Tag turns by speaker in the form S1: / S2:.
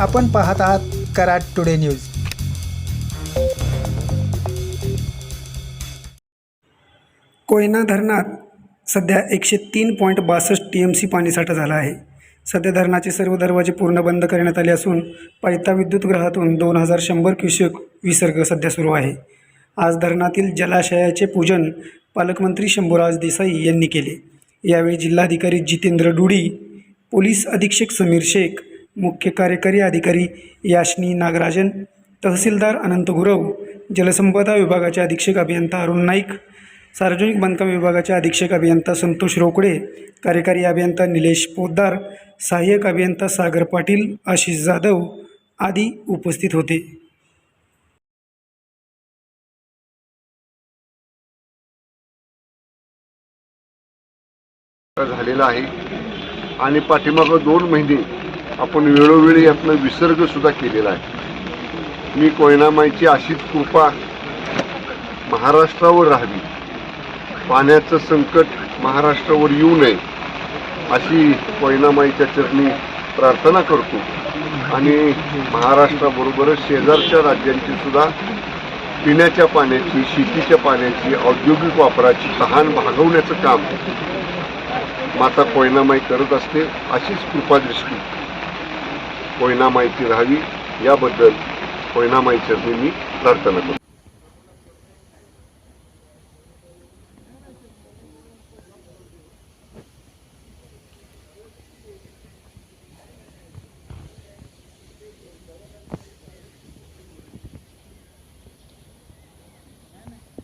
S1: आपण पाहत आहात कराड टुडे न्यूज.
S2: कोयना धरणात सध्या एकशे तीन पॉईंट बासष्ट टी एम सी पाणीसाठा झाला आहे. सध्या धरणाचे सर्व दरवाजे पूर्ण बंद करण्यात आले असून पायता विद्युत ग्रहातून दोन हजार शंभर क्युसेक विसर्ग सध्या सुरू आहे. आज धरणातील जलाशयाचे पूजन पालकमंत्री शंभूराज देसाई यांनी केले. यावेळी जिल्हाधिकारी जितेंद्र डुडी पोलीस अधीक्षक समीर शेख मुख्य कार्यकारी अधिकारी याशनी नागराजन तहसीलदार अनंत गुरव जलसंपदा विभागाचे अधीक्षक अभियंता अरुण नाईक सार्वजनिक बांधकाम विभागाचे अधीक्षक अभियंता संतोष रोकडे कार्यकारी अभियंता निलेश पोद्दार सहाय्यक अभियंता सागर पाटील आशिष जाधव आदी उपस्थित होते.
S3: झालेला आहे. आणि पाठीमागं दोन महिने आपण वेळोवेळी यातनं विसर्गसुद्धा केलेला आहे. मी कोयनामाईची अशीच कृपा महाराष्ट्रावर राहावी. पाण्याचं संकट महाराष्ट्रावर येऊ नये अशी कोयनामाईच्या चरणी प्रार्थना करतो. आणि महाराष्ट्राबरोबरच शेजारच्या राज्यांची सुद्धा पिण्याच्या पाण्याची शेतीच्या पाण्याची औद्योगिक वापराची तहान भागवण्याचं काम माता कोयनामाई करत असते अशीच कृपादृष्टी. कोयनामाईची राहावी याबद्दल कोयनामाईच्या मी प्रार्थना करतो